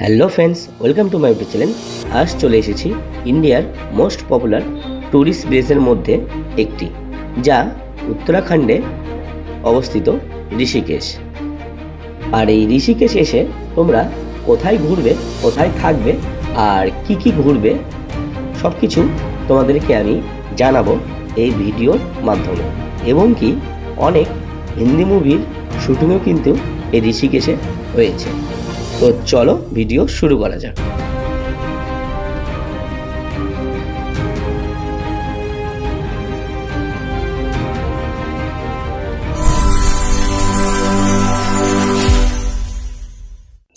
Hello friends welcome to my YouTube channel আজ চলে এসেছি ইন্ডিয়ার মোস্ট পপুলার ট্যুরিস্ট প্লেসের মধ্যে একটি, যা উত্তরাখণ্ডে অবস্থিত ঋষিকেশ। আর এই ঋষিকেশ এসে তোমরা কোথায় ঘুরবে, কোথায় থাকবে, আর কি কি ঘুরবে সব কিছু তোমাদেরকে আমি জানাব এই ভিডিওর মাধ্যমে। এবং কি, অনেক হিন্দি মুভির শুটিংও কিন্তু এই ঋষিকেশে হয়েছে। তো চলো ভিডিও শুরু করা যাক।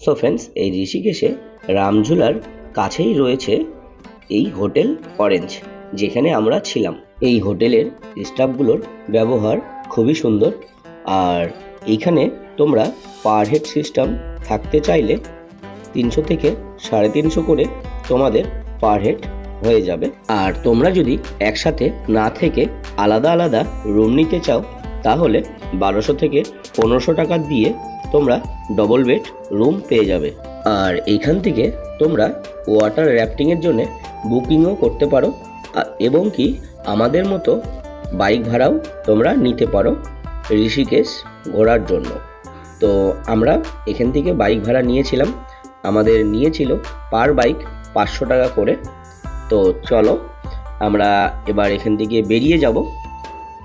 সো ফ্রেন্ডস এই ঋষিকেশে রামঝুলার কাছেই রয়েছে এই হোটেল অরেঞ্জ, যেখানে আমরা ছিলাম। এই হোটেলের স্টাফগুলোর ব্যবহার খুবই সুন্দর আর এইখানে তোমরা পার হেড সিস্টেম থাকতে চাইলে তিনশো থেকে সাড়ে তিনশো করে তোমাদের পার হেড হয়ে যাবে। আর তোমরা যদি একসাথে না থেকে আলাদা আলাদা রুম নিতে চাও, তাহলে বারোশো থেকে পনেরোশো টাকা দিয়ে তোমরা ডবল বেড রুম পেয়ে যাবে। আর এইখান থেকে তোমরা ওয়াটার র্যাফটিংয়ের জন্য বুকিংও করতে পারো এবং কি আমাদের মতো বাইক ভাড়াও তোমরা নিতে পারো। ঋষিকেশ ঘোরার জন্য। তো আমরা এখান থেকে বাইক ভাড়া নিয়েছিলাম। আমাদের নিয়েছিল পার বাইক পাঁচশো টাকা করে। তো চলো, আমরা এবার এখান থেকে বেরিয়ে যাব।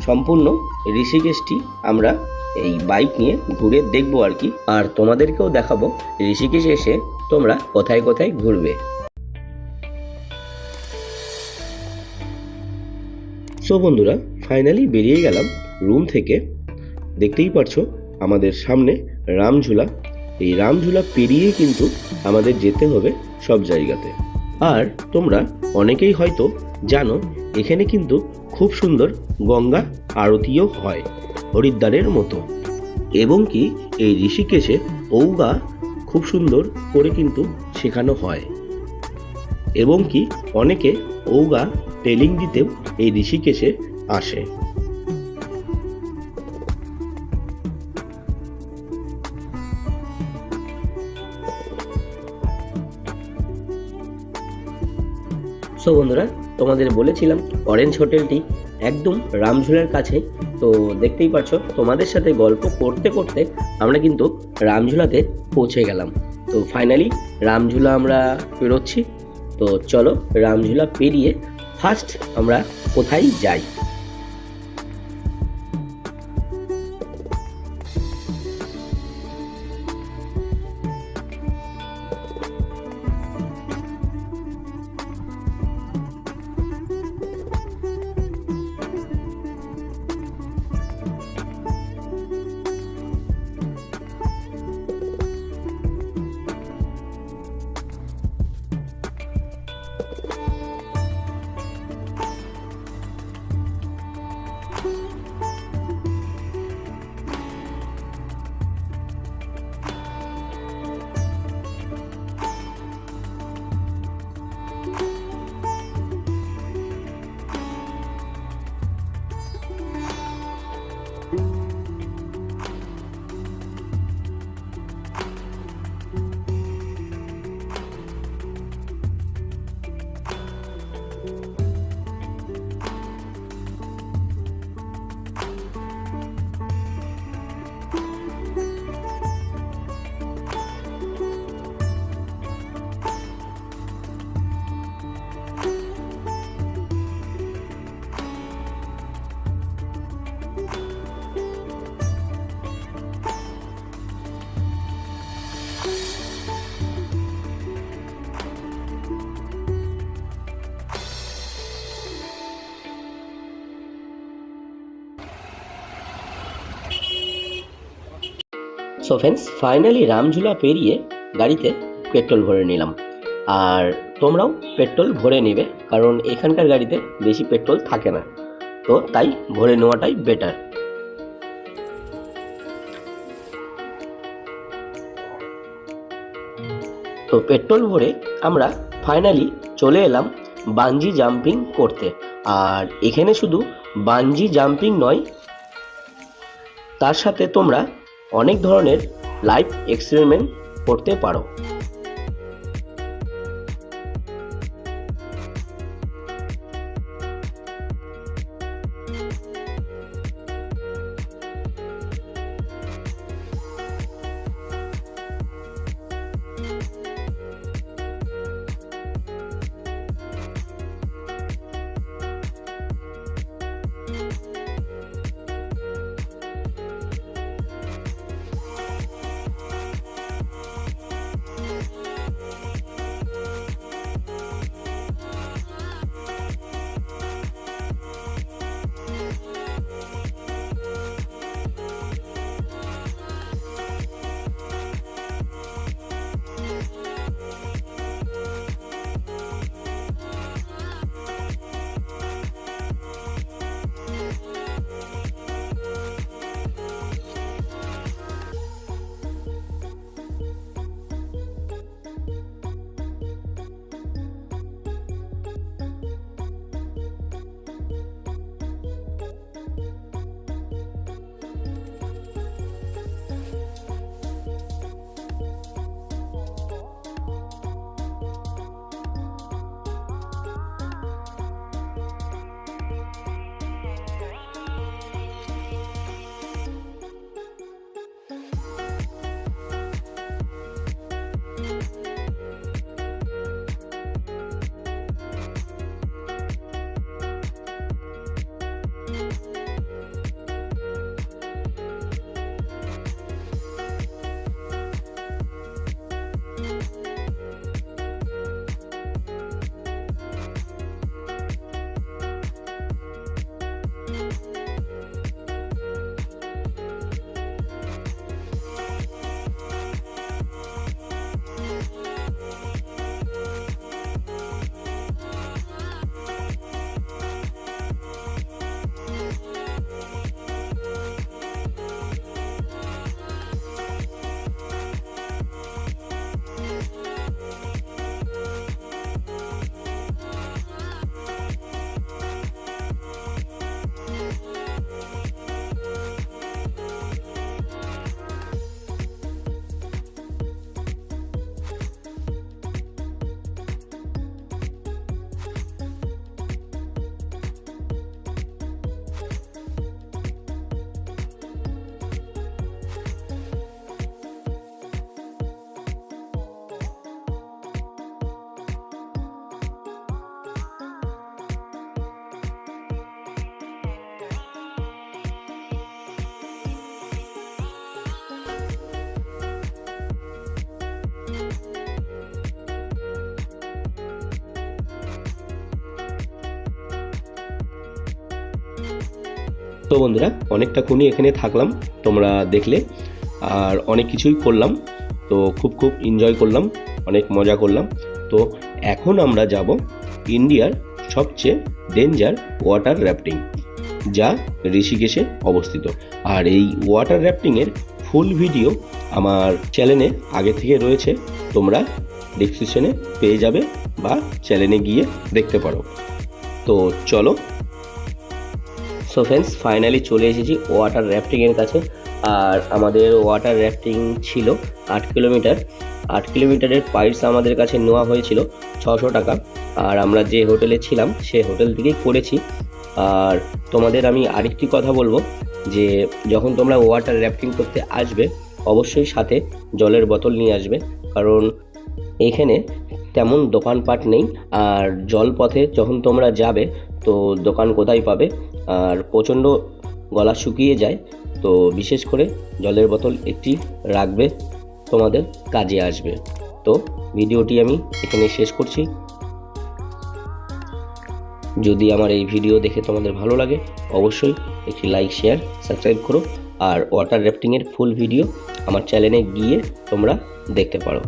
সম্পূর্ণ ঋষিকেশটি আমরা এই বাইক নিয়ে ঘুরে দেখব আর কি। আর তোমাদেরকেও দেখাবো ঋষিকেশ এসে তোমরা কোথায় কোথায় ঘুরবে। সো বন্ধুরা ফাইনালি বেরিয়ে গেলাম রুম থেকে। দেখতেই পারছ, আমাদের সামনে রামঝুলা। এই রামঝুলা পেরিয়ে কিন্তু আমাদের যেতে হবে সব জায়গাতে। আর তোমরা অনেকেই হয়তো জানো, এখানে কিন্তু খুব সুন্দর গঙ্গা আরতিও হয়, হরিদ্বারের মতো। এবং কি এই ঋষিকেশে ঔগা খুব সুন্দর করে কিন্তু শেখানো হয়। এবং কি অনেকে ঔগা ট্রেলিং দিতেও এই ঋষিকেশে আসে। সো বন্ধুরা, তোমাদের বলেছিলাম অরেঞ্জ হোটেলটি একদম রামঝুলার কাছে। তো দেখতেই পাচ্ছ তোমাদের সাথে গল্প করতে করতে আমরা কিন্তু রামঝুলাতে পৌঁছে গেলাম। তো ফাইনালি রামঝুলা আমরা পেরোচ্ছি তো চলো রামঝুলা পেরিয়ে ফার্স্ট আমরা কোথায় যাই? সো ফ্রেন্ডস ফাইনালি রামঝুলা পেরিয়ে গাড়িতে পেট্রোল ভরে নিলাম। আর তোমরাও পেট্রোল ভরে নেবে, কারণ এখানকার গাড়িতে বেশি পেট্রোল থাকে না। তো তাই ভরে নেওয়াটাই বেটার তো পেট্রোল ভরে আমরা ফাইনালি চলে এলাম বাঞ্জি জাম্পিং করতে। আর এখানে শুধু বাঞ্জি জাম্পিং নয়, তার সাথে তোমরা অনেক ধরনের লাইফ এক্সপেরিমেন্ট করতে পারো। তো বন্ধুরা অনেকটাক্ষণই এখানে থাকলাম, তোমরা দেখলে। আর অনেক কিছুই করলাম, তো খুব খুব এনজয় করলাম, অনেক মজা করলাম। তো এখন আমরা যাব ইন্ডিয়ার সবচেয়ে ডেঞ্জার ওয়াটার র্যাফটিং যা ঋষিকেশে অবস্থিত। আর এই ওয়াটার র্যাফটিংয়ের ফুল ভিডিও আমার চ্যানেলে আগে থেকে রয়েছে, তোমরা ডিসক্রিপশনে পেয়ে যাবে বা চ্যানেলে গিয়ে দেখতে পারো। তো চলো সো ফ্রেন্ডস ফাইনালি চলে এসেছি ওয়াটার র্যাফটিংয়ের কাছে। আর আমাদের ওয়াটার র্যাফটিং ছিল আট কিলোমিটার আট কিলোমিটারের প্রাইস আমাদের কাছে নেওয়া হয়েছিল ছশো টাকা। আর আমরা যে হোটেলে ছিলাম, সে হোটেল থেকেই করেছি। আর তোমাদের আমি আরেকটি কথা বলব, যে যখন তোমরা ওয়াটার র্যাফটিং করতে আসবে, অবশ্যই সাথে জলের বোতল নিয়ে আসবে। কারণ এখানে তেমন দোকানপাট নেই। আর জলপথে যখন তোমরা যাবে, তো দোকান কোথায় পাবে? আর প্রচণ্ড গলা শুকিয়ে যায়, তো বিশেষ করে জলের বোতল একটি রাখবে, তোমাদের কাজে আসবে। তো ভিডিওটি আমি এখানে শেষ করছি। যদি আমার এই ভিডিও দেখে তোমাদের ভালো লাগে, অবশ্যই একটি লাইক, শেয়ার, সাবস্ক্রাইব করো। আর ওয়াটার র্যাফটিংয়ের ফুল ভিডিও আমার চ্যানেলে গিয়ে তোমরা দেখতে পারো।